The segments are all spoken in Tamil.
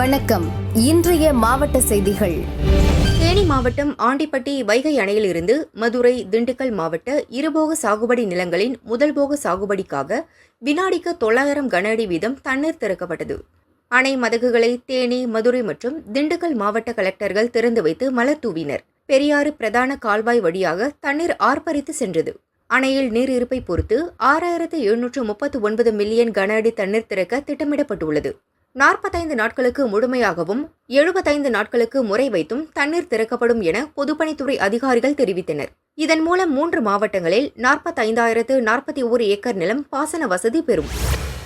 வணக்கம். இன்றைய மாவட்ட செய்திகள். தேனி மாவட்டம் ஆண்டிப்பட்டி வைகை அணையிலிருந்து மதுரை திண்டுக்கல் மாவட்ட இருபோக சாகுபடி நிலங்களின் முதல் போக சாகுபடிக்காக வினாடிக்கு தொள்ளாயிரம் கன அடி வீதம் தண்ணீர் திறக்கப்பட்டது. அணை மதகுகளை தேனி மதுரை மற்றும் திண்டுக்கல் மாவட்ட கலெக்டர்கள் திறந்து வைத்து மலர் தூவினர். பெரியாறு பிரதான கால்வாய் வழியாக தண்ணீர் ஆர்ப்பரித்து சென்றது. அணையில் நீர் இருப்பை பொறுத்து ஆறாயிரத்து எழுநூற்று முப்பத்து ஒன்பது மில்லியன் கன அடி தண்ணீர் திறக்க திட்டமிடப்பட்டுள்ளது. நாற்பத்தைந்து நாட்களுக்கு முழுமையாகவும் எழுபத்தைந்து நாட்களுக்கு முறை வைத்தும் தண்ணீர் திறக்கப்படும் என பொதுப்பணித்துறை அதிகாரிகள் தெரிவித்தனர். இதன் மூலம் மூன்று மாவட்டங்களில் நாற்பத்தைந்தாயிரத்து நாற்பத்தி ஓரு ஏக்கர் நிலம் பாசன வசதி பெறும்.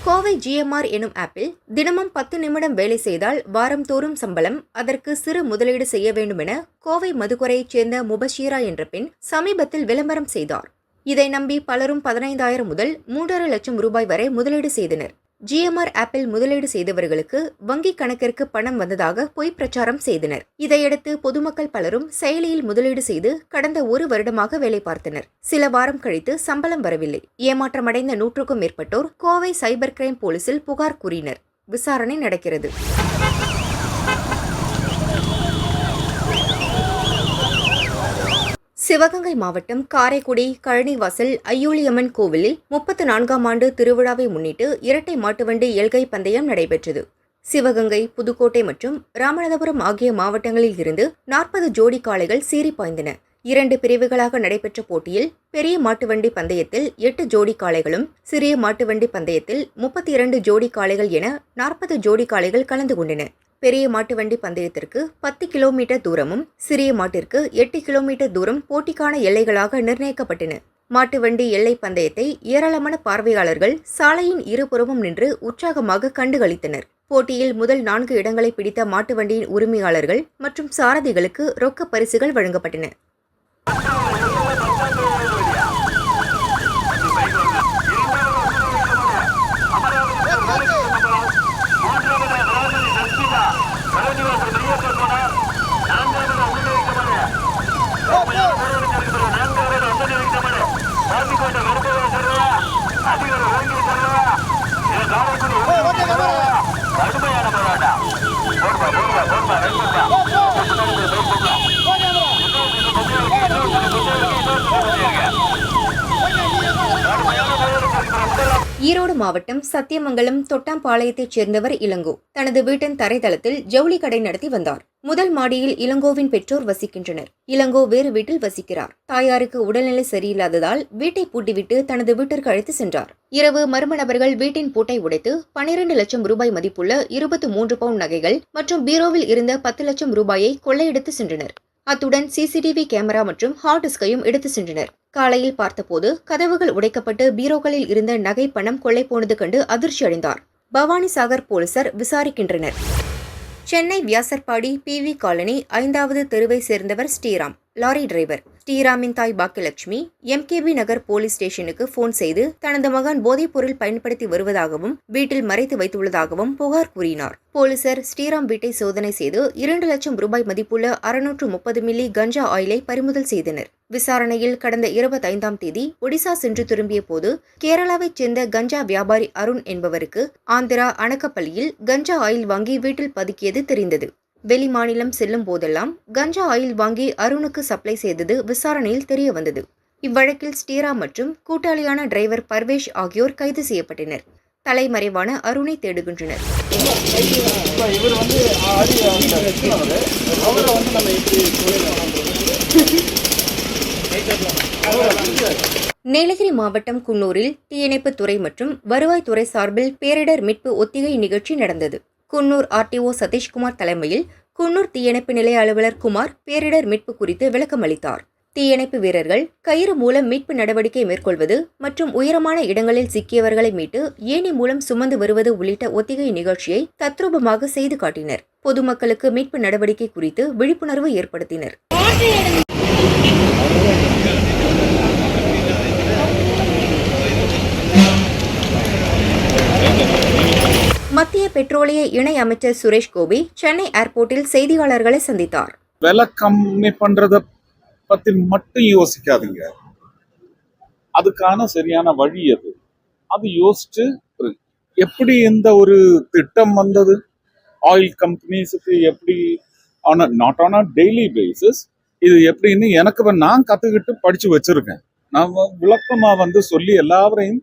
கோவை ஜிஎம்ஆர் எனும் ஆப்பில் தினமும் பத்து நிமிடம் வேலை செய்தால் வாரம்தோறும் சம்பளம் அதற்கு சிறு முதலீடு செய்ய வேண்டும் என கோவை மதுக்குறையைச் சேர்ந்த முபஷீரா என்ற பெண் சமீபத்தில் விளம்பரம் செய்தார். இதை நம்பி பலரும் பதினைந்தாயிரம் முதல் மூன்றரை லட்சம் ரூபாய் வரை முதலீடு செய்தனர். ஜிஎம்ஆர் ஆப்பில் முதலீடு செய்தவர்களுக்கு வங்கிக் கணக்கிற்கு பணம் வந்ததாக பொய் பிரச்சாரம் செய்தனர். இதையடுத்து பொதுமக்கள் பலரும் செயலியில் முதலீடு செய்து கடந்த ஒரு வருடமாக வேலை பார்த்தனர். சில வாரம் கழித்து சம்பளம் வரவில்லை. ஏமாற்றமடைந்த நூற்றுக்கும் மேற்பட்டோர் கோவை சைபர் கிரைம் போலீசில் புகார் கூறினர். விசாரணை நடக்கிறது. சிவகங்கை மாவட்டம் காரைக்குடி கழனிவாசல் ஐயூலியம்மன் கோவிலில் முப்பத்து நான்காம் ஆண்டு திருவிழாவை முன்னிட்டு இரட்டை மாட்டுவண்டி எல்கை பந்தயம் நடைபெற்றது. சிவகங்கை புதுக்கோட்டை மற்றும் ராமநாதபுரம் ஆகிய மாவட்டங்களில் இருந்து நாற்பது ஜோடி காளைகள் சீறி பாய்ந்தன. இரண்டு பிரிவுகளாக நடைபெற்ற போட்டியில் பெரிய மாட்டுவண்டி பந்தயத்தில் எட்டு ஜோடி காளைகளும் சிறிய மாட்டுவண்டி பந்தயத்தில் முப்பத்தி இரண்டு ஜோடி காளைகள் என நாற்பது ஜோடி காளைகள் கலந்து கொண்டன. பெரிய மாட்டு வண்டி பந்தயத்திற்கு பத்து கிலோமீட்டர் தூரமும் சிறிய மாட்டிற்கு எட்டு கிலோமீட்டர் தூரம் போட்டிக்கான எல்லைகளாக நிர்ணயிக்கப்பட்டன. மாட்டு வண்டி எல்லை பந்தயத்தை ஏராளமான பார்வையாளர்கள் சாலையின் இருபுறமும் நின்று உற்சாகமாக கண்டுகளித்தனர். போட்டியில் முதல் நான்கு இடங்களை பிடித்த மாட்டு வண்டியின் உரிமையாளர்கள் மற்றும் சாரதிகளுக்கு ரொக்க பரிசுகள் வழங்கப்பட்டன. ஈரோடு மாவட்டம் சத்தியமங்கலம் தொட்டாம்பாளையத்தைச் சேர்ந்தவர் இளங்கோ. தனது வீட்டின் தரைதளத்தில் ஜவுளி கடை நடத்தி வந்தார். முதல் மாடியில் இளங்கோவின் பெற்றோர் வசிக்கின்றனர். இளங்கோ வேறு வீட்டில் வசிக்கிறார். தாயாருக்கு உடல்நிலை சரியில்லாததால் வீட்டை பூட்டிவிட்டு தனது வீட்டிற்கு அழைத்து சென்றார். இரவு மர்ம நபர்கள் வீட்டின் பூட்டை உடைத்து பனிரெண்டு லட்சம் ரூபாய் மதிப்புள்ள இருபத்தி மூன்று பவுண்ட் நகைகள் மற்றும் பீரோவில் இருந்த பத்து லட்சம் ரூபாயை கொள்ளையடித்து சென்றனர். அத்துடன் சிசிடிவி கேமரா மற்றும் ஹார்ட் டிஸ்கையும் எடுத்து சென்றனர். காலையில் பார்த்தபோது கதவுகள் உடைக்கப்பட்டு பீரோக்களில் இருந்த நகை பணம் கொள்ளை போனது கண்டு அதிர்ச்சி அடைந்தார். பவானி சாகர் போலீசார் விசாரிக்கின்றனர். சென்னை வியாசர்பாடி பிவி காலனி ஐந்தாவது தெருவை சேர்ந்தவர் ஸ்ரீராம் லாரி டிரைவர். ஸ்ரீராமின் தாய் பாக்கியலட்சுமி எம்கேபி நகர் போலீஸ் ஸ்டேஷனுக்கு போன் செய்து தனது மகன் போதைப்பொருள் பயன்படுத்தி வருவதாகவும் வீட்டில் மறைத்து வைத்துள்ளதாகவும் புகார் கூறினார். போலீசார் ஸ்ரீராம் வீட்டை சோதனை செய்து இரண்டு லட்சம் ரூபாய் மதிப்புள்ள அறுநூற்று முப்பது மில்லி கஞ்சா ஆயிலை பறிமுதல் செய்தனர். விசாரணையில் கடந்த இருபத்தைந்தாம் தேதி ஒடிசா சென்று திரும்பிய போது கேரளாவைச் சேர்ந்த கஞ்சா வியாபாரி அருண் என்பவருக்கு ஆந்திரா அணக்கப்பள்ளியில் கஞ்சா ஆயில் வாங்கி வீட்டில் பதுக்கியது தெரிந்தது. வெளி மாநிலம் செல்லும் போதெல்லாம் கஞ்சா ஆயில் வாங்கி அருணுக்கு சப்ளை செய்தது விசாரணையில் தெரிய வந்தது இவ்வழக்கில் ஸ்டீரா மற்றும் கூட்டாளியான டிரைவர் பர்வேஷ் ஆகியோர் கைது செய்யப்பட்டனர். தலைமறைவான அருணை தேடுகின்றனர். நீலகிரி மாவட்டம் குன்னூரில் தீயணைப்புத் துறை மற்றும் வருவாய்த்துறை சார்பில் பேரிடர் மீட்பு ஒத்திகை நிகழ்ச்சி நடந்தது. குன்னூர் ஆர்டிஓ சதீஷ்குமார் தலைமையில் குன்னூர் தீயணைப்பு நிலைய அலுவலர் குமார் பேரிடர் மீட்பு குறித்து விளக்கம் அளித்தார். தீயணைப்பு வீரர்கள் கயிறு மூலம் மீட்பு நடவடிக்கை மேற்கொள்வது மற்றும் உயரமான இடங்களில் சிக்கியவர்களை மீட்டு ஏணி மூலம் சுமந்து வருவது உள்ளிட்ட ஒத்திகை நிகழ்ச்சியை தத்ரூபமாக செய்து காட்டினர். பொதுமக்களுக்கு மீட்பு நடவடிக்கை குறித்து விழிப்புணர்வு ஏற்படுத்தினர். மத்திய பெட்ரோலிய இணை அமைச்சர் சுரேஷ் கோபி சென்னை ஏர்போர்ட்டில் செய்தியாளர்களை சந்தித்தார். விலை கம்மி பண்றத பத்தி மட்டும் யோசிக்காதீங்க. அதுக்கான சரியான வழி அது அது யோசிச்சு எப்படி இந்த ஒரு திட்டம் வந்தது? ஆயில் கம்பெனிஸுக்கு எப்படி on not on a daily basis இது எப்படின்னு எனக்கு நான் கற்றுக்கிட்டு படித்து வச்சிருக்கேன். நான் விளக்கமாக வந்து சொல்லி எல்லாவரையும்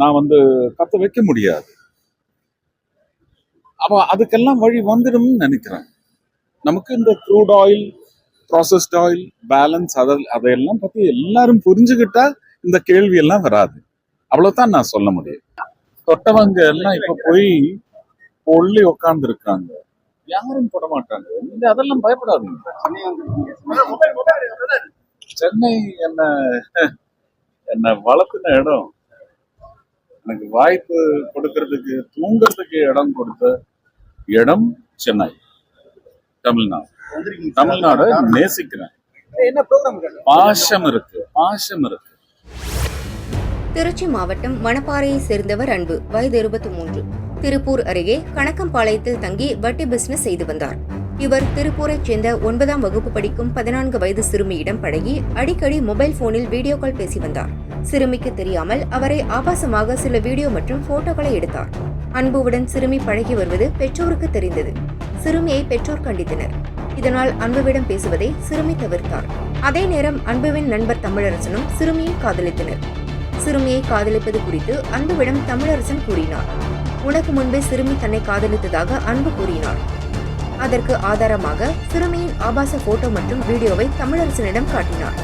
நான் வந்து கற்று வைக்க முடியாது. அப்போ அதுக்கெல்லாம் வழி வந்துடும்னு நினைக்கிறேன். நமக்கு இந்த crude oil processed oil balance அதை அதையெல்லாம் பத்தி எல்லாரும் புரிஞ்சுக்கிட்டா இந்த கேள்வியெல்லாம் வராது. அவ்வளவுதான் நான் சொல்ல முடியும். தொட்டவங்க எல்லாம் இப்போ போய் ஒள்ளி உட்கார்ந்து இருக்காங்க யாரும் போட மாட்டாங்க. நீங்க அதெல்லாம் பயப்படாதீங்க. சென்னை என்ன என்ன வளர்த்துன இடம். எனக்கு வாய்ப்பு கொடுக்கறதுக்கு தூங்குறதுக்கு இடம் கொடுத்த இடம் சென்னை தமிழ்நாடு. தமிழ்நாடு நேசிக்கிறேன். என்ன பாசம் இருக்கு பாசம் இருக்கு. திருச்சி மாவட்டம் மணப்பாறையை சேர்ந்தவர் அன்பு வயது இருபத்தி மூன்று. திருப்பூர் அருகே கணக்கம்பாளையத்தில் தங்கி வட்டி பிசினஸ் செய்து வந்தார். இவர் திருப்பூரைச் சேர்ந்த ஒன்பதாம் வகுப்பு படிக்கும் பதினான்கு வயது சிறுமியிடம் பழகி அடிக்கடி மொபைல் போனில் வீடியோ கால் பேசி வந்தார். சிறுமிக்கு தெரியாமல் அவரை ஆபாசமாக சில வீடியோ மற்றும் போட்டோக்களை எடுத்தார். அன்புவுடன் சிறுமி பழகி வருவது பெற்றோருக்கு தெரிந்தது. சிறுமியை பெற்றோர் கண்டித்தனர். இதனால் அன்புவிடம் பேசுவதை சிறுமி தவிர்த்தார். அதே நேரம் அன்புவின் நண்பர் தமிழரசனும் சிறுமியை காதலித்தனர். சிறுமியை காதலிப்பது குறித்து அன்புவிடம் தமிழரசன் கூறினார். உனக்கு முன்பே சிறுமி தன்னை காதலித்ததாக அன்பு கூறினார். அதற்கு ஆதாரமாக சிறுமியின் ஆபாச போட்டோ மற்றும் வீடியோவை தமிழரசனிடம் காட்டினார்.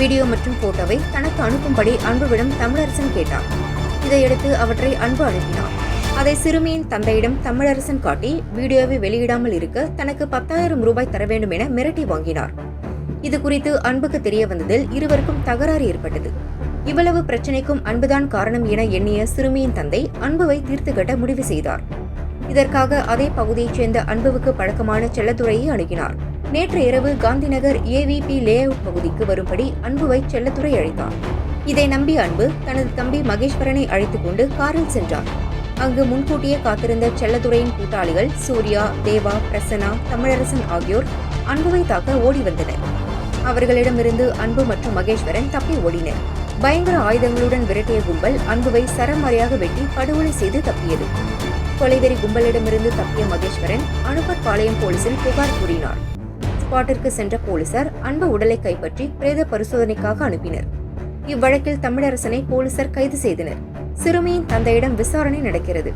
வீடியோ மற்றும் போட்டோவை தனக்கு அனுப்பும்படி அன்புவிடம் தமிழரசன் கேட்டார். இதையடுத்து அவற்றை அன்பு அனுப்பினார். அதை சிறுமியின் தந்தையிடம் தமிழரசன் காட்டி வீடியோவை வெளியிடாமல் இருக்க தனக்கு பத்தாயிரம் ரூபாய் தர வேண்டும் என மிரட்டி வாங்கினார். இது குறித்து அன்புக்கு தெரிய வந்ததில் இருவருக்கும் தகராறு ஏற்பட்டது. இவ்வளவு பிரச்சனைக்கும் அன்புதான் காரணம் என எண்ணிய சிறுமியின் தந்தை அன்புவை தீர்த்து கட்ட முடிவு செய்தார். இதற்காக அதே பகுதியைச் சேர்ந்த அன்புவுக்கு பழக்கமான செல்லத்துறையை அணுகினார். நேற்று இரவு காந்திநகர் ஏவிபி லே அவுட் பகுதிக்கு வரும்படி அன்புவை செல்லத்துறை அழைத்தார். இதை நம்பிய அன்பு தனது தம்பி மகேஸ்வரனை அழைத்துக் கொண்டு காரில் சென்றார். அங்கு முன்கூட்டியே காத்திருந்த செல்லத்துறையின் கூட்டாளிகள் சூர்யா தேவா பிரசன்னா தமிழரசன் ஆகியோர் அன்புவை தாக்க ஓடி வந்தனர். அவர்களிடமிருந்து அன்பு மற்றும் மகேஸ்வரன் தப்பி ஓடினர். பயங்கர ஆயுதங்களுடன் விரட்டிய கும்பல் அன்புவை சரமாரியாக வெட்டி படுகொலை செய்து தப்பியது. கொலைவெறி கும்பலிடமிருந்து தப்பிய மகேஸ்வரன் அனுப்பர்பாளையம் போலீசில் புகார் கூறினார். ஸ்பாட்டிற்கு சென்ற போலீசார் அன்பு உடலை கைப்பற்றி பிரேத பரிசோதனைக்காக அனுப்பினர். இவ்வழக்கில் தமிழரசனை போலீசார் கைது செய்தனர். சிறுமியின் தந்தையிடம் விசாரணை நடக்கிறது.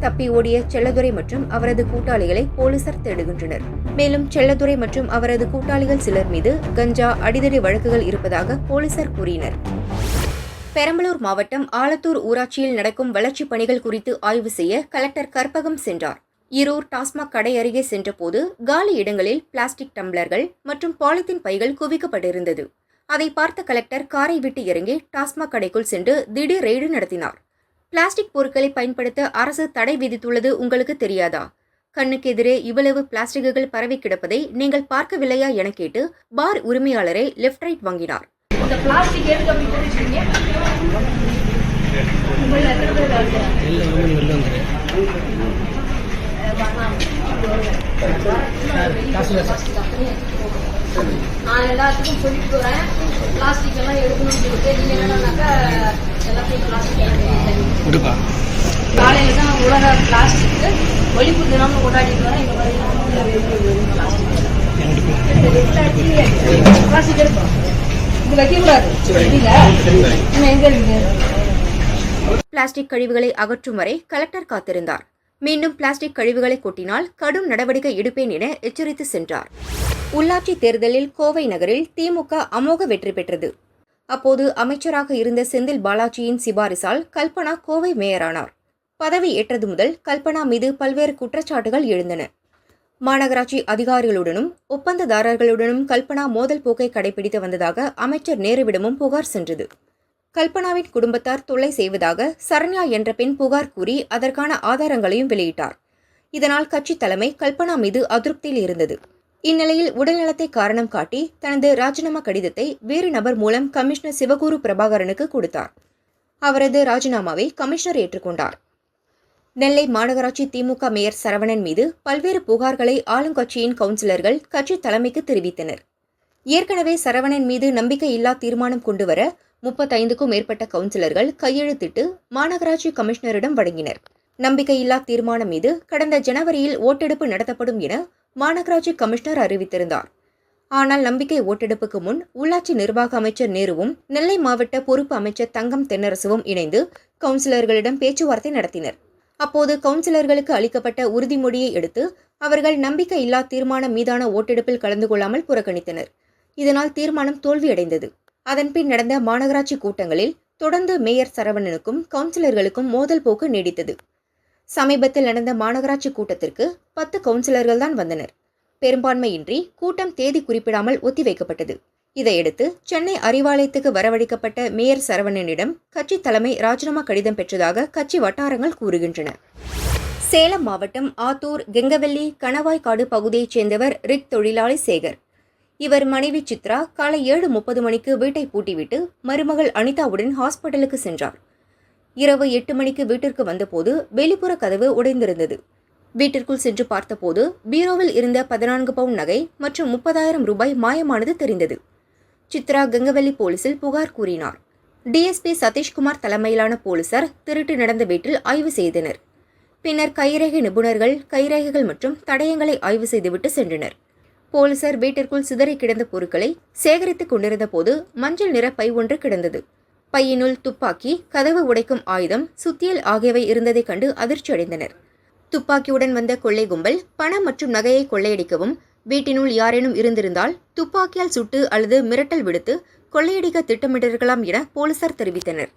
தப்பி ஓடிய செல்லதுரை மற்றும் அவரது கூட்டாளிகளை போலீசார் தேடுகின்றனர். மேலும் செல்லதுரை மற்றும் அவரது கூட்டாளிகள் சிலர் மீது கஞ்சா அடிதடி வழக்குகள் இருப்பதாக போலீசார் கூறினர். பெரம்பலூர் மாவட்டம் ஆலத்தூர் ஊராட்சியில் நடக்கும் வளர்ச்சிப் பணிகள் குறித்து ஆய்வு செய்ய கலெக்டர் கற்பகம் சென்றார். ஈரூர் டாஸ்மாக் கடை அருகே சென்றபோது காலி இடங்களில் பிளாஸ்டிக் டம்ளர்கள் மற்றும் பாலித்தீன் பைகள் குவிக்கப்பட்டிருந்தது. அதை பார்த்த கலெக்டர் காரை விட்டு இறங்கி டாஸ்மாக் கடைக்குள் சென்று திடீர் ரெய்டு நடத்தினார். பிளாஸ்டிக் பொருட்களை பயன்படுத்த அரசு தடை விதித்துள்ளது உங்களுக்கு தெரியாதா? கண்ணுக்கு எதிரே இவ்வளவு பிளாஸ்டிக்குகள் பரவி கிடப்பதை நீங்கள் பார்க்கவில்லையா என கேட்டு பார் உரிமையாளரை லெஃப்ட் ரைட் வாங்கினார். இந்த பிளாஸ்டிக் எதுக்கு அப்படி பேர் வேலை நான் எல்லாத்துக்கும் சொல்லிட்டு போறேன். பிளாஸ்டிக் எல்லாம் எடுக்கணும்னு சொல்லிட்டு நீங்க என்னன்னாக்கா எல்லாத்தையும் பிளாஸ்டிக் காலையில தான் உலக பிளாஸ்டிக் ஒழிப்பு தினம்னு கொண்டாடிட்டு வரேன் இங்க பாருங்க பிளாஸ்டிக் எடுப்போம் இது வைக்கக்கூடாது இல்ல இன்னும் எங்க இருக்கு பிளாஸ்டிக் கழிவுகளை அகற்றும் வரை கலெக்டர் காத்திருந்தார். மீண்டும் பிளாஸ்டிக் கழிவுகளை கொட்டினால் கடும் நடவடிக்கை எடுப்பேன் என எச்சரித்து சென்றார். உள்ளாட்சி தேர்தலில் கோவை நகரில் திமுக அமோக வெற்றி பெற்றது. அப்போது அமைச்சராக இருந்த செந்தில் பாலாஜியின் சிபாரிசால் கல்பனா கோவை மேயரானார். பதவி ஏற்றது முதல் கல்பனா மீது பல்வேறு குற்றச்சாட்டுகள் எழுந்தன. மாநகராட்சி அதிகாரிகளுடனும் ஒப்பந்ததாரர்களுடனும் கல்பனா மோதல் போக்கை கடைபிடித்து வந்ததாக அமைச்சர் நேருவிடமும் புகார் சென்றது. கல்பனாவின் குடும்பத்தார் தொல்லை செய்வதாக சரண்யா என்ற பெண் புகார் கூறி அதற்கான ஆதாரங்களையும் வெளியிட்டார். இதனால் கட்சி தலைமை கல்பனா மீது அதிருப்தியில் இருந்தது. இந்நிலையில் உடல்நலத்தை காரணம் காட்டி தனது ராஜினாமா கடிதத்தை வேறு நபர் மூலம் கமிஷனர் சிவகுரு பிரபாகரனுக்கு கொடுத்தார். அவரது ராஜினாமாவை கமிஷனர் ஏற்றுக்கொண்டார். நெல்லை மாநகராட்சி திமுக மேயர் சரவணன் மீது பல்வேறு புகார்களை ஆளுங்கட்சியின் கவுன்சிலர்கள் கட்சி தலைமைக்கு தெரிவித்தனர். ஏற்கனவே சரவணன் மீது நம்பிக்கையில்லா தீர்மானம் கொண்டுவர முப்பத்தைந்துக்கும் மேற்பட்ட கவுன்சிலர்கள் கையெழுத்திட்டு மாநகராட்சி கமிஷனரிடம் வழங்கினர். நம்பிக்கையில்லா தீர்மானம் மீது கடந்த ஜனவரியில் ஓட்டெடுப்பு நடத்தப்படும் என மாநகராட்சி கமிஷனர் அறிவித்திருந்தார். ஆனால் நம்பிக்கை ஓட்டெடுப்புக்கு முன் உள்ளாட்சி நிர்வாக அமைச்சர் நேருவும் நெல்லை மாவட்ட பொறுப்பு அமைச்சர் தங்கம் தென்னரசுவும் இணைந்து கவுன்சிலர்களிடம் பேச்சுவார்த்தை நடத்தினர். அப்போது கவுன்சிலர்களுக்கு அளிக்கப்பட்ட உறுதிமொழியை எடுத்து அவர்கள் நம்பிக்கையில்லா தீர்மானம் மீதான ஓட்டெடுப்பில் கலந்து கொள்ளாமல் புறக்கணித்தனர். இதனால் தீர்மானம் தோல்வியடைந்தது. அதன்பின் நடந்த மாநகராட்சி கூட்டங்களில் தொடர்ந்து மேயர் சரவணனுக்கும் கவுன்சிலர்களுக்கும் மோதல் போக்கு நீடித்தது. சமீபத்தில் நடந்த மாநகராட்சி கூட்டத்திற்கு பத்து கவுன்சிலர்கள் தான் வந்தனர். பெரும்பான்மையின்றி கூட்டம் தேதி குறிப்பிடாமல் ஒத்திவைக்கப்பட்டது. இதையடுத்து சென்னை அறிவாலயத்துக்கு வரவழைக்கப்பட்ட மேயர் சரவணனிடம் கட்சி தலைமை ராஜினாமா கடிதம் பெற்றதாக கட்சி வட்டாரங்கள் கூறுகின்றன. சேலம் மாவட்டம் ஆத்தூர் கெங்கவெள்ளி கணவாய்க்காடு பகுதியைச் சேர்ந்தவர் ரிக் தொழிலாளி சேகர். இவர் மனைவி சித்ரா காலை ஏழு முப்பது மணிக்கு வீட்டை பூட்டிவிட்டு மருமகள் அனிதாவுடன் ஹாஸ்பிட்டலுக்கு சென்றார். இரவு எட்டு மணிக்கு வீட்டிற்கு வந்தபோது வெளிப்புற கதவு உடைந்திருந்தது. வீட்டிற்குள் சென்று பார்த்தபோது பீரோவில் இருந்த பதினான்கு பவுன் நகை மற்றும் முப்பதாயிரம் ரூபாய் மாயமானது தெரிந்தது. சித்ரா கங்கவல்லி போலீசில் புகார் கூறினார். டிஎஸ்பி சதீஷ்குமார் தலைமையிலான போலீசார் திருட்டு நடந்த வீட்டில் ஆய்வு செய்தனர். பின்னர் கைரேகை நிபுணர்கள் கைரேகைகள் மற்றும் தடயங்களை ஆய்வு செய்துவிட்டு சென்றனர். போலீசார் வீட்டிற்குள் சிதறி கிடந்த பொருட்களை சேகரித்துக் கொண்டிருந்த போது மஞ்சள் நிற பை ஒன்று கிடந்தது. பையினுள் துப்பாக்கி கதவு உடைக்கும் ஆயுதம் சுத்தியல் ஆகியவை இருந்ததைக் கண்டு அதிர்ச்சியடைந்தனர். துப்பாக்கியுடன் வந்த கொள்ளை கும்பல் பணம் மற்றும் நகையை கொள்ளையடிக்கவும் வீட்டினுள் யாரேனும் இருந்திருந்தால் துப்பாக்கியால் சுட்டு அல்லது மிரட்டல் விடுத்து கொள்ளையடிக்க திட்டமிட்டிருக்கலாம் என போலீசார் தெரிவித்தனர்.